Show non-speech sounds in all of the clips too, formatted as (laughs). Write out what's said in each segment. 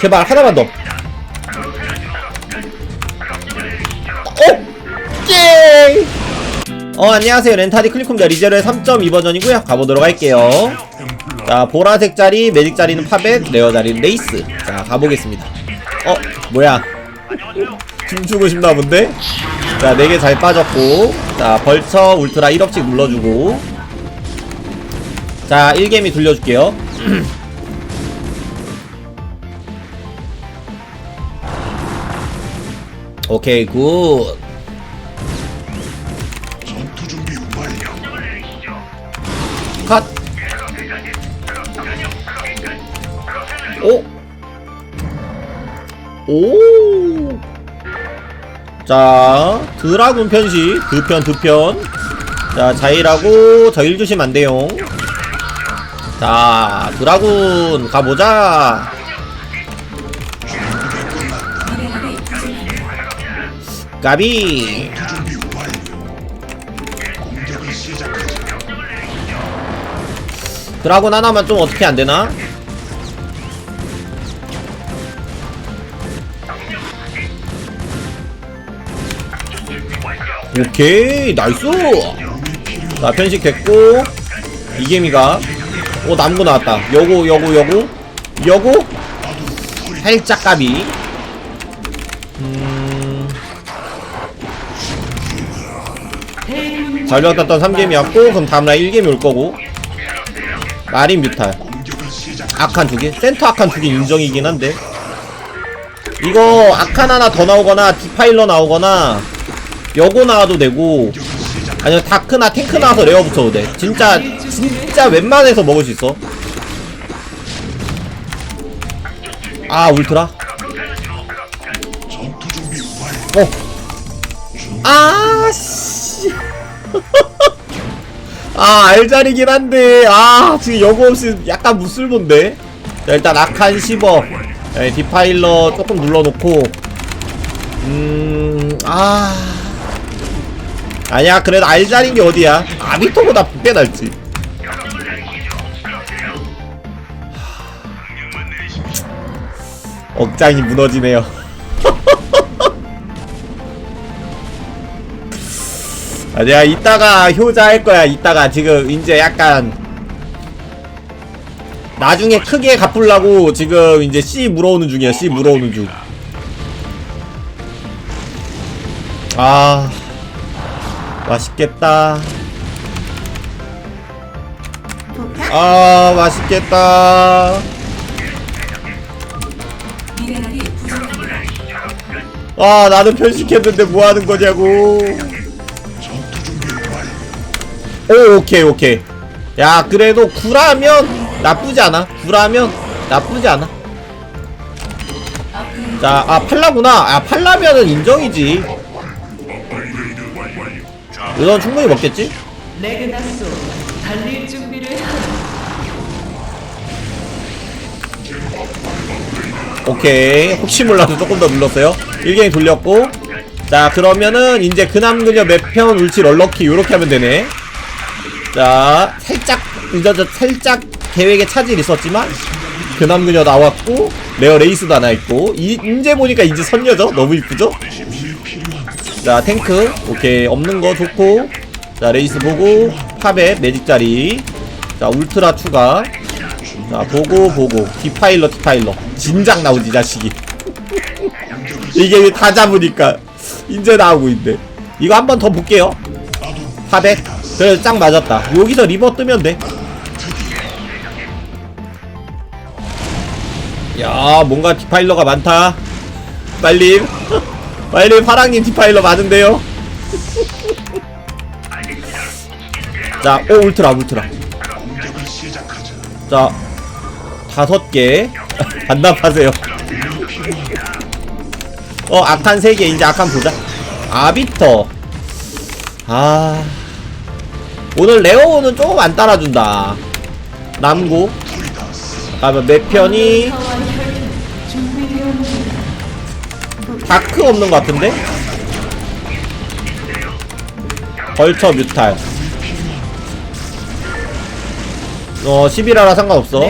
제발 하나만 더. 어? 오케이. 어 안녕하세요. 렌타디 클리콤입니다 리제로의 3.2 버전이고요. 가보도록 할게요. 자 보라색 자리 매직 자리는 파벳 레어 자리는 레이스. 자 가보겠습니다. 어 뭐야? 춤추고 싶나 본데? 자 4개 잘 빠졌고. 자 벌처 울트라 1억씩 눌러주고. 자 1개미 돌려줄게요 (clears throat) 오케이 굿 전투 준비 완료. 컷. 오. 오. 자, 드라군 편식 두편 두 편. 자, 자일하고 저일 주시면 안 돼요. 자, 드라군 가보자. 까비. 드라군 하나만 좀 어떻게 안 되나? 오케이 나이스! 자 편식 됐고 이개미가 오 남구 나왔다. 여고 여고 여고. 여고? 살짝 까비. 음... 잘 배웠던 3개미였고 그럼 다음날 1개미 올 거고. 마린 뮤탈. 아칸 두개 센터 아칸 두개 인정이긴 한데. 이거 아칸 하나 더 나오거나 디파일러 나오거나 여고 나와도 되고 아니면 다크나 탱크 나와서 레어 붙여도 돼. 진짜 진짜 웬만해서 먹을 수 있어. 아 울트라. 어 아 알자리긴 한데 아 지금 여고 없이 약간 무슬본데? 자, 일단 아칸 10억 네, 디파일러 조금 눌러놓고. 음아. 아니야 그래도 알자린 게 어디야? 아비토보다 꽤 낫지. 억장이 무너지네요 아, 내가 이따가 효자 할 거야. 이따가 지금 이제 약간 나중에 크게 갚으려고 지금 이제 C 물어오는 중이야. C 물어오는 중. 아 맛있겠다. 아 맛있겠다. 아 나는 편식했는데 뭐 하는 거냐고. 오 오케이 오케이. 야 그래도 구라면 나쁘지 않아. 구라면 나쁘지 않아. 자아 팔라구나. 아 팔라면은 인정이지. 이건 충분히 먹겠지? 레그나소 달릴 준비를 하라. 오케이. 혹시 몰라서 조금 더 눌렀어요. 1개인 돌렸고. 자 그러면은 이제 그남그녀 매편 울치 럴러키 요렇게 하면 되네 자 살짝 늦어져 살짝 계획에 차질 있었지만 그남그녀 나왔고 레어 레이스도 하나 있고 이, 이제 보니까 이제 선녀죠? 너무 이쁘죠? 자 탱크. 오케이. 없는 거 좋고. 자 레이스 보고 팝에 매직자리. 자 울트라 추가. 자 보고 보고. 디파일러 디파일러 진작 나오지 이 자식이. (laughs) 이게 다 잡으니까. 이제 나오고 있네. 이거 한 번 더 볼게요. 팝에 그래 짱 맞았다 여기서 리버 뜨면 돼 야 뭔가 디파일러가 많다 빨리 (laughs) 빨리 파랑님 디파일러 많은데요 (laughs) 자, 오 울트라 울트라. 자, 다섯 개 (laughs) 반납하세요. 어, 악한 세 개 이제 악한 보자. 아비터. 아, 오늘 레오는 조금 안 따라준다. 남고. 그다음에 몇 편이 사와 혈연 준비되었느니라. 다크 없는 것 같은데? 벌처 뮤탈. 어, 11하라 상관없어.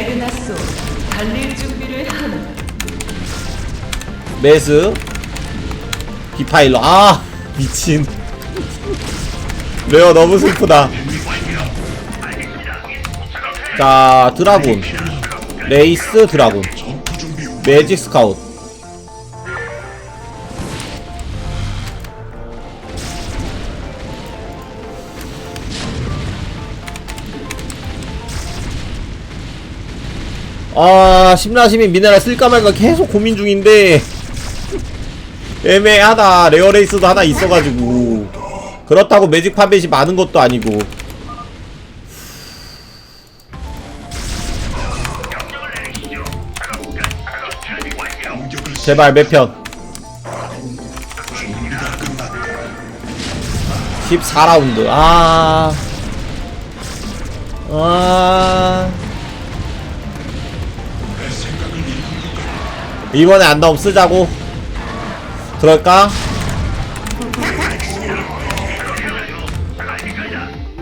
메스 디파일러 아 미친 레어 너무 슬프다 자 드라군. 레이스 드라군. 매직 스카웃. 아 심라시민 미네랄 쓸까 말까 계속 고민 중인데 애매하다. 레어레이스도 하나 있어가지고. 그렇다고 매직 파벳이 많은 것도 아니고 제발 몇편? 준비가 끝났다. 14라운드. 아... 아... 이번에 안 나오면 쓰자고. 그럴까?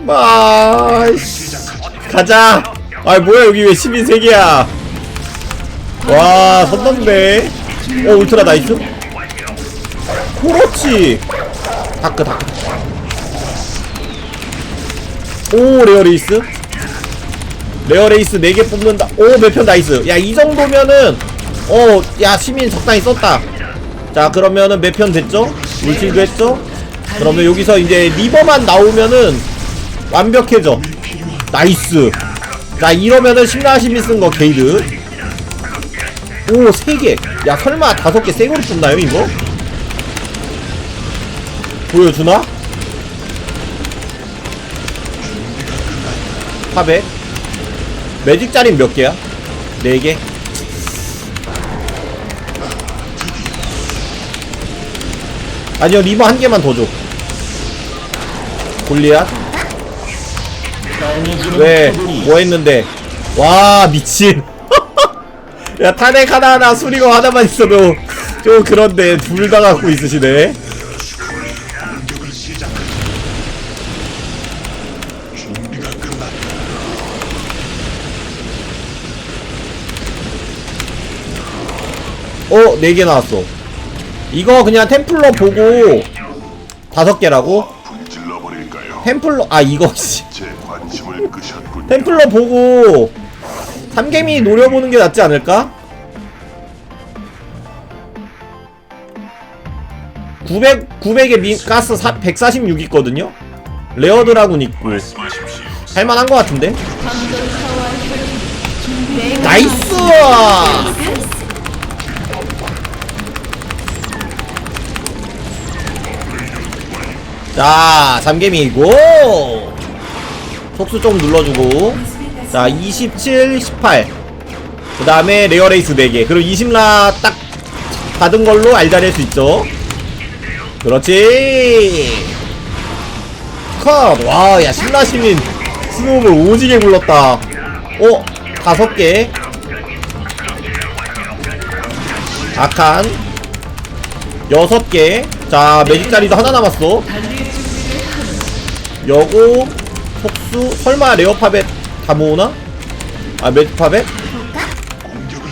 아. 가자. 아 뭐야 여기 왜 시민 3개야? 와 선넘네 오 울트라 나이스? 그렇지. 다크 다크. 오 레어레이스? 레어레이스 4개 뽑는다. 오 몇편 나이스. 야 이 정도면은 어야 시민 적당히 썼다. 자 그러면은 몇편 됐죠? 물질도 했죠? 그러면 여기서 이제 리버만 나오면은 완벽해져. 나이스. 자 이러면은 심라시미 쓴거 게이드 오 3개 야 설마 5개 생으로 뽑나요 이거? 보여주나? 탑에 매직 짜린 몇 개야? 4개 아니요 리버 한 개만 더 줘 골리앗 왜? 뭐 했는데? 와, 미친. 야, 탄핵 하나하나 수리거 하나만 있어도 좀 그런데 둘 다 갖고 있으시네. 어, 네 개 나왔어. 이거 그냥 템플러 보고 다섯 개라고? 템플러, 아, 이거, 씨. 템플러 보고 삼개미 노려보는 게 낫지 않을까? 900, 900에 민, 가스 146 있거든요? 레어 드라군 있고 할만한 것 같은데? 나이스! 자, 삼개미고 속수 좀 눌러주고 자, 27, 18. 그 다음에 레어레이스 4개. 그리고 20라 딱 받은 걸로 알자리 할수 있죠. 그렇지. 컷. 와, 야, 신라 시민 스노우볼 오지게 굴렀다. 어, 다섯 개. 아칸. 여섯 개. 자, 매직 자리도 하나 남았어. 여고, 속수, 설마 레어파벳 다 모으나? 아,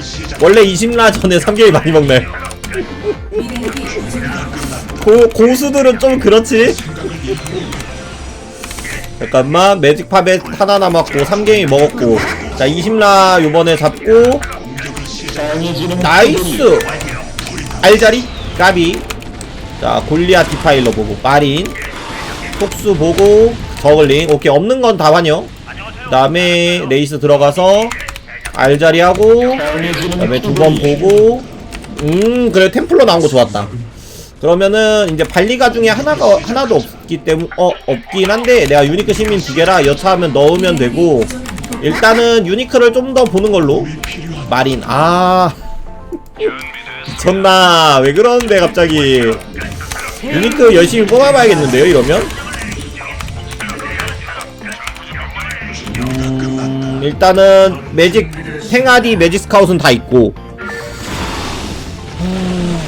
시작. 원래 20라 전에 3개월 많이 먹나요? 고, 고수들은 좀 그렇지? 잠깐만, 매직 파벳 하나 남았고, 3개월 먹었고. 자, 20라 요번에 잡고. 나이스! 알자리? 까비. 자, 골리앗 디파일러 보고, 마린. 속수 보고, 저글링. 오케이, 없는 건 다 환영. 그 다음에, 레이스 들어가서, 알자리 하고, 그 다음에 두 번 보고, 음, 그래, 템플러 나온 거 좋았다. 그러면은, 이제 발리가 중에 하나가, 하나도 없기 때문, 어, 없긴 한데, 내가 유니크 시민 두 개라 여차하면 넣으면 되고, 일단은 유니크를 좀 더 보는 걸로. 마린, 아. (laughs) 미쳤나. 왜 그러는데, 갑자기. 유니크 열심히 뽑아봐야겠는데요, 이러면? 일단은, 매직, 생아디 매직 스카웃은 다 있고. 음,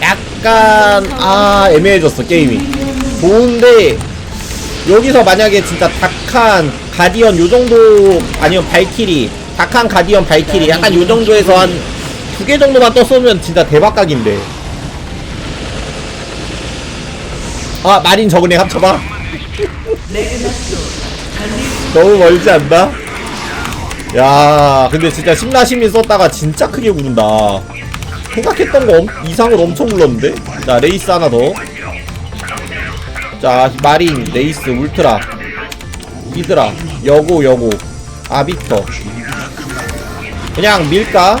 약간, 아, 애매해졌어, 게임이. 좋은데, 여기서 만약에 진짜 닥한 가디언 요 정도 아니면 발키리 닥한 가디언 발키리 약간 요 정도에서 한 두 개 정도만 떴으면 진짜 대박각인데. 아, 마린 저그네 합쳐봐. (laughs) (laughs) 너무 멀지 않나? 야, 근데 진짜 심라시민 썼다가 진짜 크게 구른다. 생각했던 거 엄, 이상으로 엄청 굴렀는데? 자, 레이스 하나 더. 자, 마린, 레이스, 울트라, 히드라, 여고, 여고, 아비터. 그냥 밀까?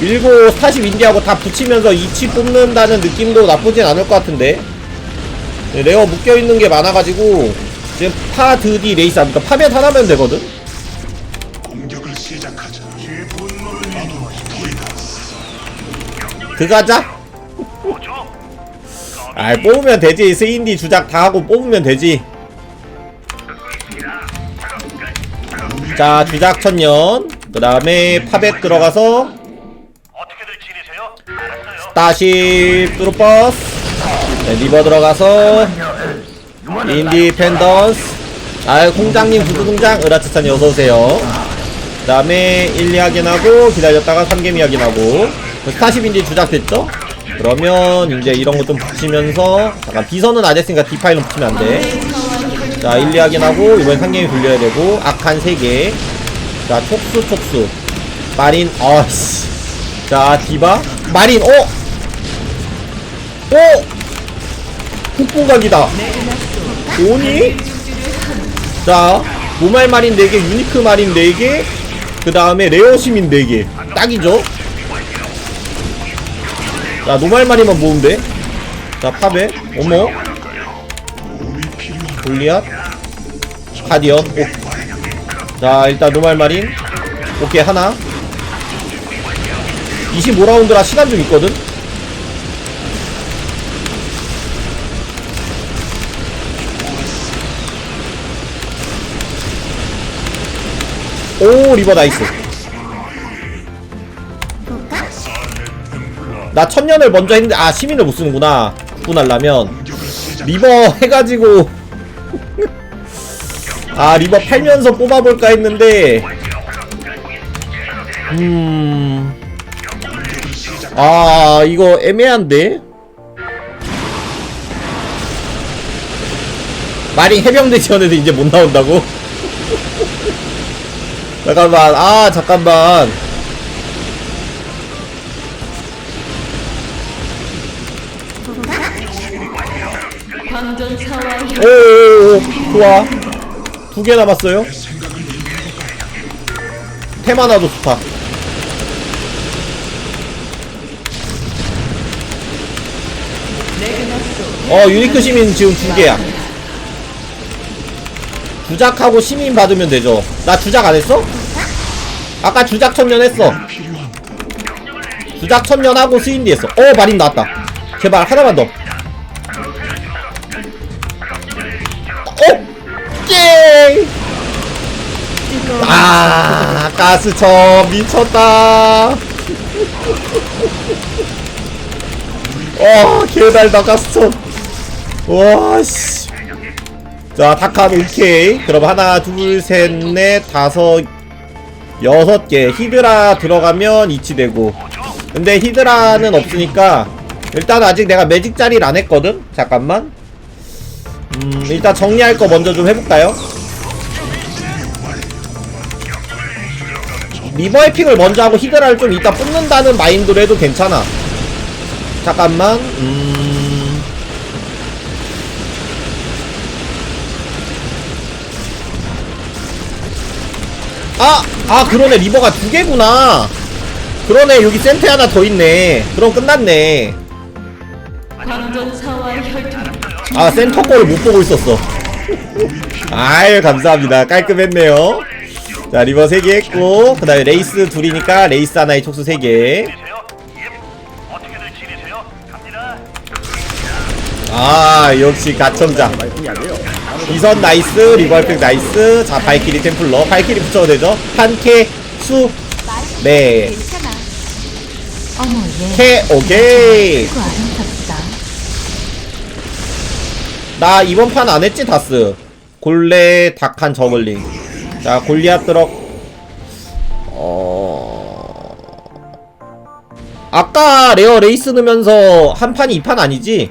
밀고 스타시 윈디하고 다 붙이면서 이치 뽑는다는 느낌도 나쁘진 않을 것 같은데 네, 레어 묶여있는 게 많아가지고 지금 파, 드디, 레이스 하니까 파벳 하나면 되거든? 공격을 시작하자. 분노를. 들어가자 아 뽑으면 되지 스인디 주작 다 하고 뽑으면 되지 자 주작 천년 그 다음에 파벳 들어가서 어떻게들 지내세요? 알았어요. 스타쉽 뚜루버스 네, 리버 들어가서 인디펜던스. 아 공장님 구두공장. 으라츠찬 어서오세요. 그 다음에 1, 2 확인하고 기다렸다가 3개미 확인하고. 스타쉽인지 주작됐죠? 그러면 이제 이런 거 좀 붙이면서 잠깐 비선은 안 했으니까 디파일은 붙이면 안돼. 자 1, 2 확인하고 이번엔 3개미 돌려야 되고 악한 3개. 자 촉수 촉수. 마린 어씨. 자 디바. 마린 어? 어? 국보각이다 오니? 자 노말 마린 4개 유니크 마린 4개 그 다음에 레어 시민 4개. 딱이죠? 자 노말 마린만 모으면 돼자 팝에. 어머? 골리앗? 가디언 오. 자 일단 노말 마린. 오케이 하나. 25라운드라 시간 좀 있거든 오 리버 나이스. 나 천년을 먼저 했는데 아 시민을 못 쓰는구나. 구분하려면. 리버 해가지고. (laughs) 아 리버 팔면서 뽑아볼까 했는데. 음... 아 이거 애매한데? 마린 해병대 지원해도 이제 못 나온다고? 잠깐만. 아 잠깐만. 오오오 좋아. 두 개 남았어요? 테마나도 좋다. 어 유니크 시민 지금 두 개야 주작하고 시민 받으면 되죠 나 주작 안 했어? 아까 주작 천년 했어 주작 천년 하고 스인디 했어 어 마린 나왔다 제발 하나만 더 어? 예! 아, 가스청 미쳤다. 어, 개달다 가스청. 와 씨. 자, 다칸 오케이. 그럼 하나, 둘, 셋, 넷, 다섯, 여섯 개. 히드라 들어가면 이치되고. 근데 히드라는 없으니까 일단 아직 내가 매직 자리를 안 했거든. 잠깐만. 음, 일단 정리할 거 먼저 좀 해볼까요? 리버의 픽을 먼저 하고 히드라를 좀 이따 뽑는다는 마인드로 해도 괜찮아. 잠깐만, 음. 아! 아, 그러네. 리버가 두 개구나. 그러네. 여기 센터 하나 더 있네. 그럼 끝났네. 아 센터 거를 못 보고 있었어 아유 감사합니다 깔끔했네요 자 리버 3개 했고 그 다음에 레이스 둘이니까 레이스 하나에 촉수 3개 지내세요? 예. 어떻게들 지내세요? 갑니다. 아 역시 가천장 이선 나이스 리버 effect 나이스. 자 발키리 템플러. 발키리 붙여도 되죠? 한캐 수네. 어머 얘 캐 오케이. 나 이번 판 안 했지 다스. 골레 닭한 저글링. 자 골리앗 들어 어. 아까 레어 레이스 넣으면서 한 판이 이판 아니지?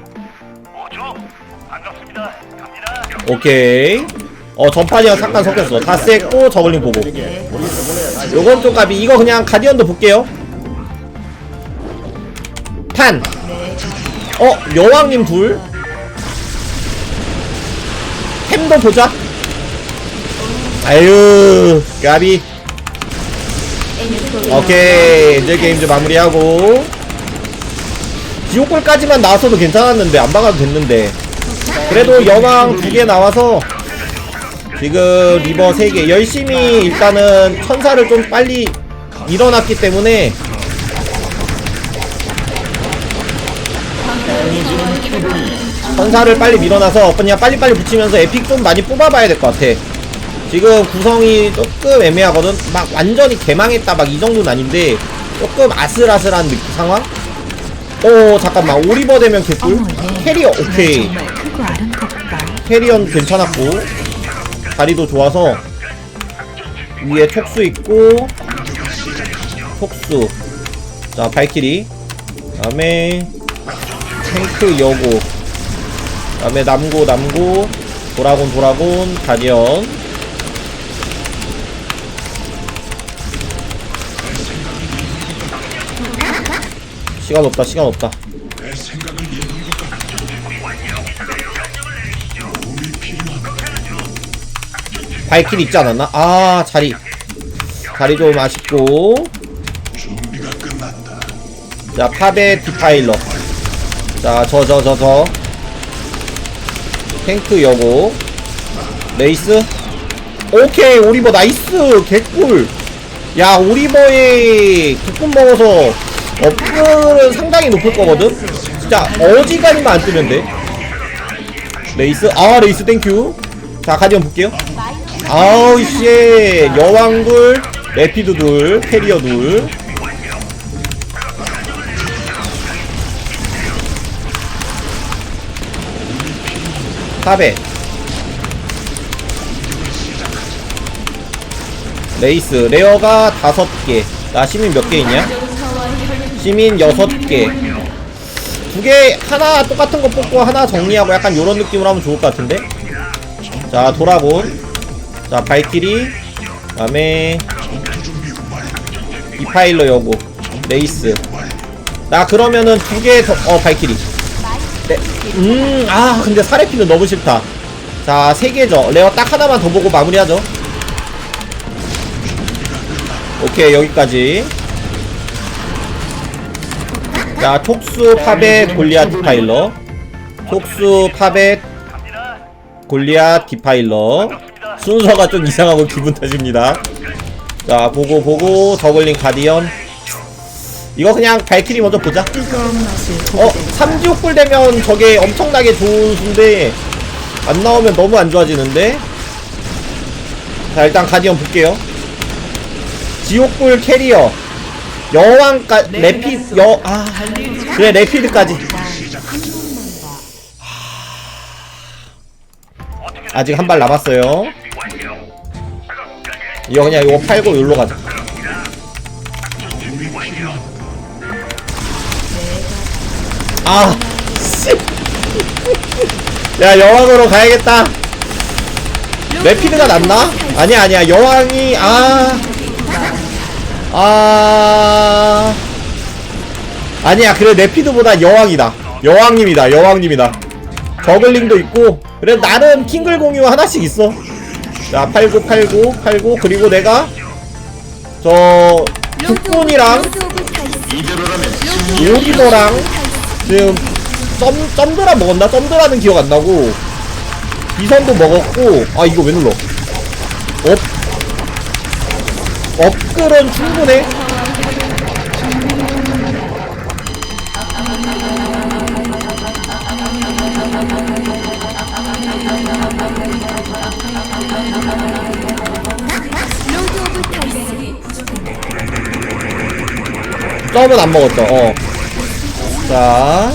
오케이. 어 전판이랑 잠깐 섞였어. 다 셌고 저글링 보고. 요건 좀 까비. 이거 그냥 가디언도 볼게요. 탄. 어? 여왕님 둘. 햄도 보자. 아유 까비. 오케이. 이제 게임 좀 마무리하고. 지옥골까지만 나왔어도 괜찮았는데 안 박아도 됐는데 그래도 여왕 두 개 나와서 지금 리버 3개. 열심히 일단은 천사를 좀 빨리 일어났기 때문에 천사를 빨리 밀어놔서 그냥 빨리빨리 붙이면서 에픽 좀 많이 뽑아봐야 될 것 같아. 지금 구성이 조금 애매하거든. 막 완전히 개망했다. 막 이 정도는 아닌데 조금 아슬아슬한 상황? 오 잠깐만. 오리버 되면 개꿀. 캐리어 오케이 크고 아름답다. 캐리언 괜찮았고 다리도 좋아서 위에 촉수 있고 촉수. 자 발키리. 다음에 탱크 여고. 다음에 남고 남고. 도라곤 도라곤. 가디언. 시간 없다 시간 없다 발키리 있지 않았나? 아 자리. 자리 좀 아쉽고. 자 팝의 디파일러. 자 저 저 저 저. 탱크 여고. 레이스. 오케이 오리버 나이스. 개꿀. 야 오리버의 국분 먹어서 업글은 상당히 높을 거거든? 진짜 어지간히만 안 뜨면 돼. 레이스. 아 레이스 땡큐. 자 가디언 볼게요 아우 씨 여왕 둘 레피드 둘 캐리어 둘. 탑에. 레이스 레어가 다섯 개나 시민 몇 개 있냐? 시민 여섯 개두 개 하나 똑같은 거 뽑고 하나 정리하고 약간 요런 느낌으로 하면 좋을 것 같은데? 자 도라곤 자 발키리 다음에 이파일러 여고 레이스 나 그러면은 두 개 더 어 발키리 네. 음, 아, 근데 사례피는 너무 싫다. 자, 세 개죠. 레어 딱 하나만 더 보고 마무리하죠. 오케이, 여기까지. 자, 촉수, 팝의 골리앗 디파일러. 촉수, 팝의 골리앗 디파일러. 순서가 좀 이상하고 기분 탓입니다. 자, 보고, 보고, 저글링 가디언. 이거 그냥 발키리 먼저 보자. 어. 삼지옥불 되면 저게 엄청나게 좋은 수인데 안 나오면 너무 안 좋아지는데. 자, 일단 가디언 볼게요. 지옥불 캐리어. 여왕까 레피 여 아. 그래, 레피드까지. 아직 한 발 남았어요. 이거 그냥 이거 팔고 여기로 가자. 아, 씨. 야, 여왕으로 가야겠다. 레피드가 낫나? 아니야, 아니야. 여왕이, 아. 아. 아니야, 그래, 레피드보다 여왕이다. 여왕님이다, 여왕님이다. 저글링도 있고. 그래, 나름 킹글 공유 하나씩 있어. 자, 팔고, 팔고, 팔고, 그리고 내가, 저, 국군이랑, 오리버랑, 지금 점 점드라 먹었나? 점드라는 기억 안 나고 비선도 먹었고 아 이거 왜 눌러? 업 업글은 충분해. 썸은 안 먹었죠. 어. 자.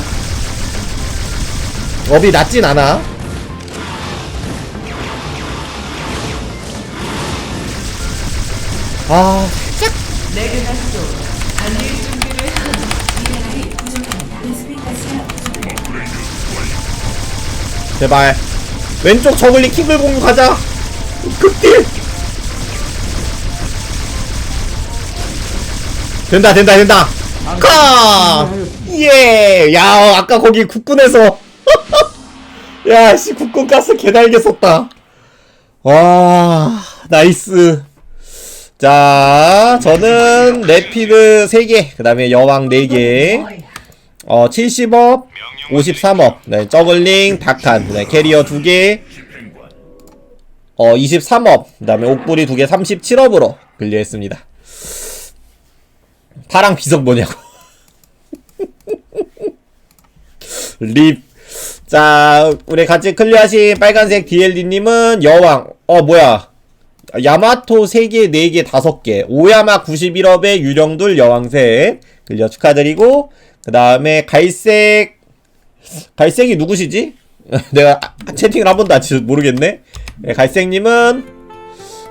업이 낮진 않아. 아. 제발. 왼쪽 저글링 킹글 공격하자. 극딜. 된다 된다 된다. 카! 예! 야 아까 거기 국군에서. (laughs) 야씨 국군 가스 개달게 썼다. 와 나이스. 자 저는 레피드 3개 그 다음에 여왕 4개. 어 70업 53업 네, 저글링 닭한 네, 캐리어 2개. 어 23업 그 다음에 옥불이 2개 37업으로 클리어했습니다 파랑 비석 뭐냐고 립. 자, 우리 같이 클리어하신 빨간색 DLD님은 여왕. 어, 뭐야. 야마토 3개, 4개, 5개. 오야마 91업에 유령둘 여왕셋. 클리어 축하드리고. 그 다음에 갈색. 갈색이 누구시지? (laughs) 내가 채팅을 한 번도 안 치서 모르겠네. 네, 갈색님은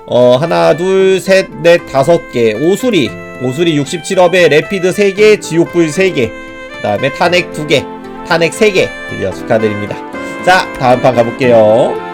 어 하나 둘 셋 넷 다섯 개 오수리 오수리 67업에 레피드 3개 지옥불 3개 그 다음에 탄핵 2개 탄핵 3개 클리어 축하드립니다. 자 다음 판 가볼게요